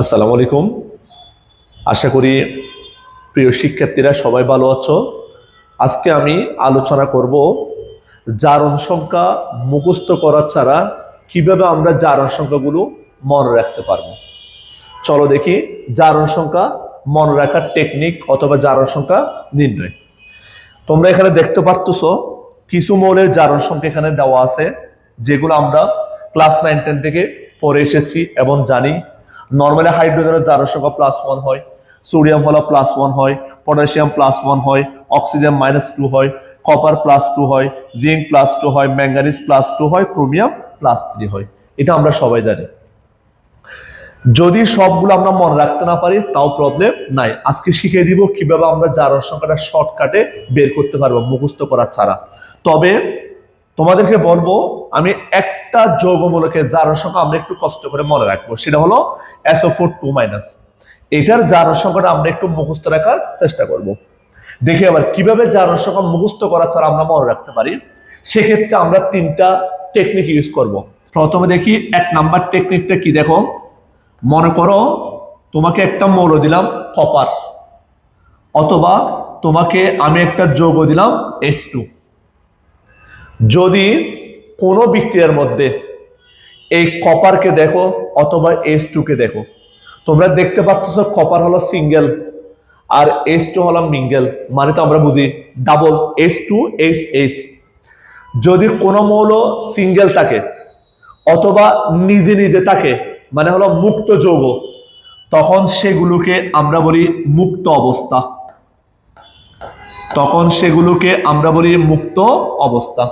আসসালামু আলাইকুম। আশা করি প্রিয় শিক্ষার্থীরা সবাই ভালো আছো। আজকে আমি আলোচনা করব জারণ সংখ্যা মুখস্থ করা ছাড়া কীভাবে আমরা জারণ সংখ্যাগুলো মনে রাখতে পারব। চলো দেখি জারণ সংখ্যা, মনে রাখার টেকনিক অথবা জারণ সংখ্যা নির্ণয়। তোমরা এখানে দেখতে পারতেছো, কিছু মৌলের জারণ সংখ্যা এখানে দেওয়া আছে, যেগুলো আমরা ক্লাস নাইন টেন থেকে পড়ে এসেছি এবং জানি নর্মালি হাইড্রোজেনের সংখ্যা প্লাস ওয়ান হয় সোডিয়াম হলো প্লাস ওয়ান হয় পটাশিয়াম প্লাস ওয়ান হয় অক্সিজেন মাইনাস টু হয় কপার প্লাস টু হয় জিঙ্ক প্লাস টু হয় ম্যাঙ্গানিজ প্লাস টু হয় ক্রোমিয়াম প্লাস থ্রি হয়। এটা আমরা সবাই জানি। যদি সবগুলো আমরা মনে রাখতে না পারি, তাও প্রবলেম নাই। আজকে শিখিয়ে দিব কীভাবে আমরা জারণ সংখ্যাটা শর্টকাটে বের করতে পারব, মুখস্থ করা ছাড়া। তবে তোমাদেরকে বলব, আমি একটা যৌগমূলকের জারণ সংখ্যা আমরা একটু কষ্ট করে মনে রাখব। সেটা হলো এসও ফোর টু মাইনাস এটার জারণ সংখ্যাটা আমরা একটু মুখস্থ রাখার চেষ্টা করব। দেখি আবার কীভাবে জারণ সংখ্যা মুখস্থ করা ছাড়া আমরা মনে রাখতে পারি। সেক্ষেত্রে আমরা তিনটা টেকনিক ইউজ করব। প্রথমে দেখি এক নাম্বার টেকনিকটা কি দেখো? মনে করো তোমাকে একটা মৌল দিলাম কপার অথবা তোমাকে আমি একটা যৌগ দিলাম এইচ টু যদি কোনো বিক্রিয়ার মধ্যে এই কপারকে দেখো অথবা এস টুকে দেখো। তোমরা দেখতে পাচ্ছ কপার হলো সিঙ্গেল আর এস টু হলো মিঙ্গেল। মানে তো আমরা বুঝি double S two S H যদি কোনো মৌল সিঙ্গেল থাকে অথবা নিজে নিজে থাকে মানে হলো মুক্ত যৌগ, তখন সেগুলোকে আমরা বলি মুক্ত অবস্থা। তখন সেগুলোকে আমরা বলি মুক্ত অবস্থা।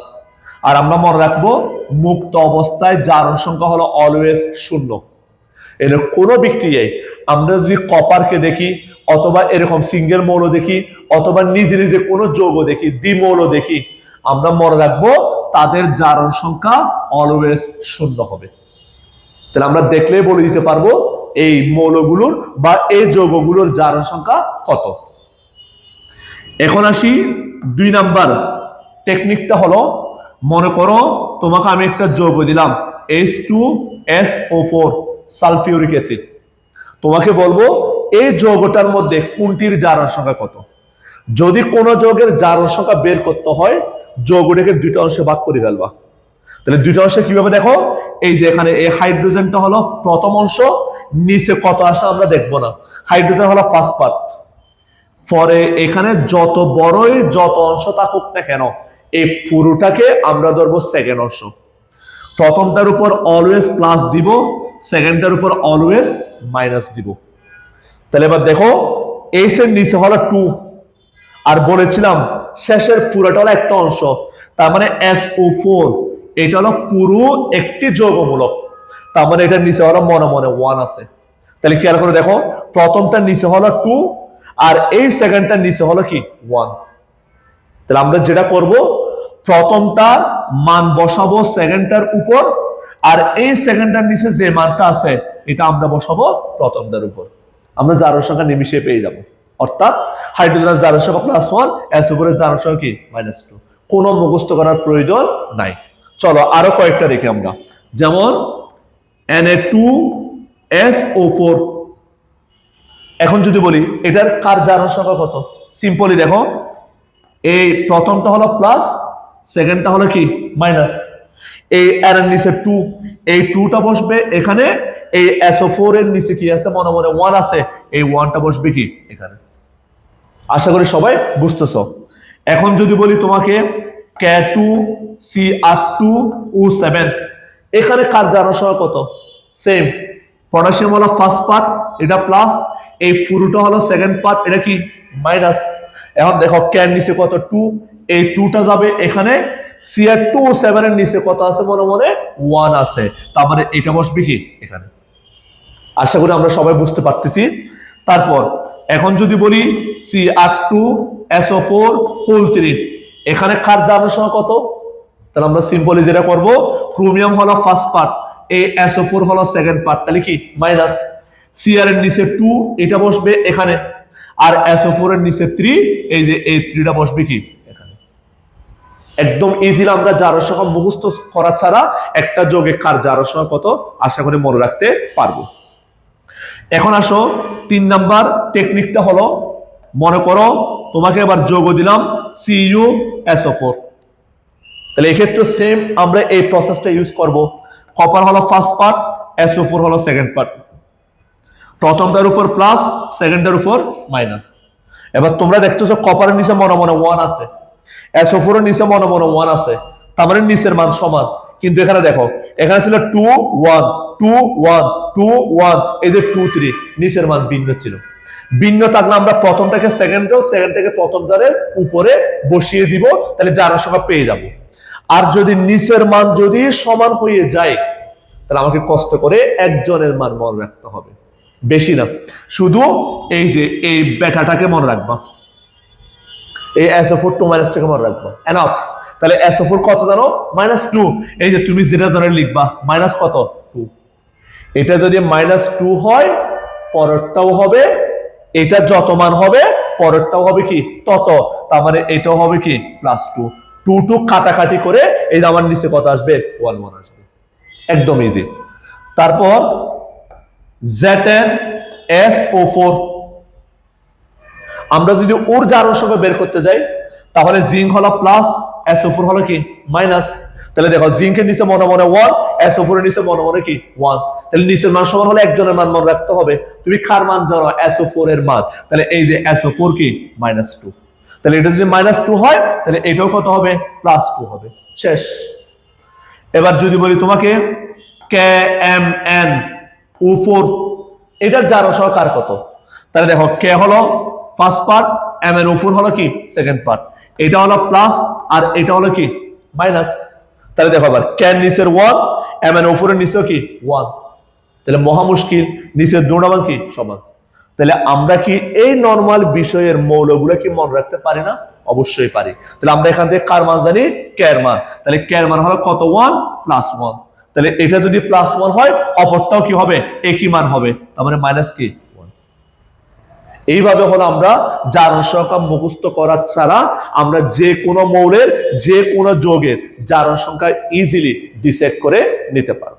আর আমরা মনে রাখব, মুক্ত অবস্থায় জারণ সংখ্যা হলো অলওয়েজ শূন্য। এর কোনো বিক্রিয়ায় আমরা যদি কপারকে দেখি, অথবা এরকম সিঙ্গেল মৌল দেখি, অথবা নিজে নিজে কোনো যৌগ দেখি, দ্বিমৌল দেখি, আমরা মনে রাখব তাদের জারণ সংখ্যা অলওয়েজ শূন্য হবে। তাহলে আমরা দেখলেই বলে দিতে পারব, এই মৌলগুলোর বা এই যৌগগুলোর জারণ সংখ্যা কত। এখন আসি দুই নাম্বার টেকনিকটা হলো মনে করো তোমাকে আমি একটা যৌগ দিলাম H two S O four sulphuric acid তোমাকে বলব, এই যৌগটার মধ্যে কোনটির জারণ সংখ্যা কত? যদি কোনো যৌগের জারণ সংখ্যা বের করতে হয়, যৌগটাকে দুইটা অংশে ভাগ করে ফেলবা। তাহলে দুইটা অংশে কীভাবে দেখো? এই যে এখানে এই হাইড্রোজেনটা হলো প্রথম অংশ, নিচে কত আসে আমরা দেখব না। হাইড্রোজেন হলো ফার্স্ট পার্ট পরে এখানে যত বড়ই যত অংশ থাকুক না কেন এই পুরোটাকে আমরা ধরবো সেকেন্ড অংশ। প্রথমটার উপর অলওয়েজ প্লাস দিব সেকেন্ডটার উপর অলওয়েজ মাইনাস দিব। তাহলে এবার দেখো এর নিচে হলো টু আর বলেছিলাম, শেষের পুরোটা হলো একটা অংশ। তার মানে এস ও ফোর এটা হলো পুরো একটি যৌগমূলক। তার মানে এটার নিচে হলো মনে মনে ওয়ান আছে। তাহলে খেয়াল করে দেখো, প্রথমটার নিচে হলো টু আর এই সেকেন্ডটার নিচে হলো কি? ওয়ান তাহলে আমরা যেটা করব প্রথমটা মান বসাবো সেকেন্ডটার উপর, আর এই সেকেন্ডটার নিচে যে মানটা আছে, এটা আমরা বসাবো প্রথমটার উপর। আমরা জারণ সংখ্যা নিমিশে পেয়ে যাব। অর্থাৎ হাইড্রোজেনের জারণ সংখ্যা প্লাস ওয়ান উপরের জারণ সংখ্যা কি? মাইনাস টু কোনো মুখস্থ করার প্রয়োজন নাই। চলো আরও কয়েকটা দেখি আমরা। যেমন N A two S O four এখন যদি বলি, এটার কার জারণ সংখ্যা কত? সিম্পলি দেখো, এই প্রথমটা হলো প্লাস সেকেন্ডটা হলো কি? মাইনাস। এই এর নিচে টু এই টুটা বসবে এখানে, এই এসও ফোর এর নিচে কি আছে? মনে মনে ওয়ান আছে। এই ওয়ানটা বসবে কি? এখানে। আশা করি সবাই বুঝতেছ। এখন যদি বলি তোমাকে K two C R two O seven এখানে কার জানার সময় কত? সেম পটাশিয়াম হলো ফার্স্ট পার্ট এটা প্লাস এই পুরোটা হলো সেকেন্ড পার্ট এটা কি? মাইনাস এখন দেখো ক্যান নিচে কত? টু এই টুটা যাবে এখানে। সি আর টু সেভেন এর নিচে কত আছে মনে মনে? ওয়ান আছে। তার মানে এটা বসবে কি? এখানে। আশা করি আমরা সবাই বুঝতে পারতেছি। তারপর, এখন যদি বলি C R two S O four whole three এখানে কার জানার সময় কত? তাহলে আমরা সিম্পলি যেটা করব। ক্রোমিয়াম হলো ফার্স্ট পার্ট এই এসও ফোর হলো সেকেন্ড পার্ট তাহলে কি? মাইনাস সি আর এর নিচে টু এটা বসবে এখানে। আর এসও ফোর এর নিচে থ্রি এই যে এই থ্রিটা বসবে কি? একদম ইজিলি আমরা যার সংখ্যা মুখস্থ করা ছাড়া একটা যোগে কার যার সংখ্যা কত? আশা করে মনে রাখতে পারব। এখন আসো, তিন নাম্বার টেকনিকটা হলো, মনে করো তোমাকে এবার যোগ দিলাম সি ইউ এসও ফোর তাহলে এক্ষেত্রে সেম আমরা এই প্রসেসটা ইউজ করব। কপার হলো ফার্স্ট পার্ট এসও ফোর হলো সেকেন্ড পার্ট প্রথমটার উপর প্লাস সেকেন্ডের উপর মাইনাস এবার তোমরা দেখতেছো কপারের নিচে মনে মনে ওয়ান আছে। এসও ফোরের নিচে মনে মনে ওয়ান আছে। তার নিচের মান সমান। কিন্তু এখানে দেখো, এখানে ছিল two one two one two one এই যে টু থ্রি নিচের মান ভিন্ন ছিল। ভিন্ন থাকলে আমরা সেকেন্ড প্রথম জারের উপরে বসিয়ে দিব, তাহলে সংখ্যা পেয়ে যাব। আর যদি নিচের মান যদি সমান হয়ে যায়, তাহলে আমাকে কষ্ট করে একজনের মান মনে রাখতে হবে। বেশি না। শুধু এই যে, এই বেটাটাকে মনে রাখবা। এই এস ফোর টু মাইনাসটাকে মনে রাখবা। এনাফ তাহলে এস ফোর কত জানো? মাইনাস টু এই যে তুমি যেটা জানো লিখবা। মাইনাস কত? টু এটা যদি মাইনাস টু হয়, পরেরটাও হবে। এটা যত মান হবে, পরেরটাও হবে কি? তত। তার মানে এটাও হবে কি? প্লাস টু টু টু কাটাকাটি করে এই যে আমার নিচে কত আসবে? ওয়ান ওয়ান আসবে। একদম ইজি তারপর Z N S O four আমরা যদি ওর জারণ সঙ্গে বের করতে যাই, তাহলে জিঙ্ক হলো প্লাস এস ও ফোর হলো কি? মাইনাস তাহলে দেখো, জিঙ্কের নিচে মনে মনে ওয়ান এস ও ফোরের নিচে মনে মনে কি? ওয়ান তাহলে নিচের মান সমান হলে একজনের মান মনে রাখতে হবে। তুমি কার মান জানো? এস ও ফোর এর মান। তাহলে এই যে এস ও ফোর কি? মাইনাস টু তাহলে এটা যদি মাইনাস টু হয়, তাহলে এটাও কত হবে? প্লাস টু হবে। শেষ। এবার যদি বলি তোমাকে K M N O four এটার যার সহকার কত? তাহলে দেখো কে হলো first part M N four হলো কি? সেকেন্ড পার্ট এটা হলো প্লাস আর এটা হলো কি? মাইনাস তাহলে দেখো আবার ক্যান নিচের ওয়ান এম এন ও ফোরের নিচেও কি? ওয়ান তাহলে মহা মুশকিল, নিচের দুটামান কি? সমান. তাহলে আমরা কি এই নর্মাল বিষয়ের মৌলগুলো কি মনে রাখতে পারি না? অবশ্যই পারি। তাহলে আমরা এখান থেকে কার মান জানি? ক্যার মান। তাহলে ক্যার মান হলো কত? ওয়ান প্লাস ওয়ান তাহলে এটা যদি প্লাস ওয়ান হয়, অপরটাও কি হবে? একই মান হবে। তার মানে মাইনাস কি? এইভাবে হলো আমরা জারণ সংখ্যা মুখস্থ করার ছাড়া আমরা যে কোনো মৌলের, যে কোনো যোগের জারণ সংখ্যা ইজিলি ডিসেক্ট করে নিতে পারব।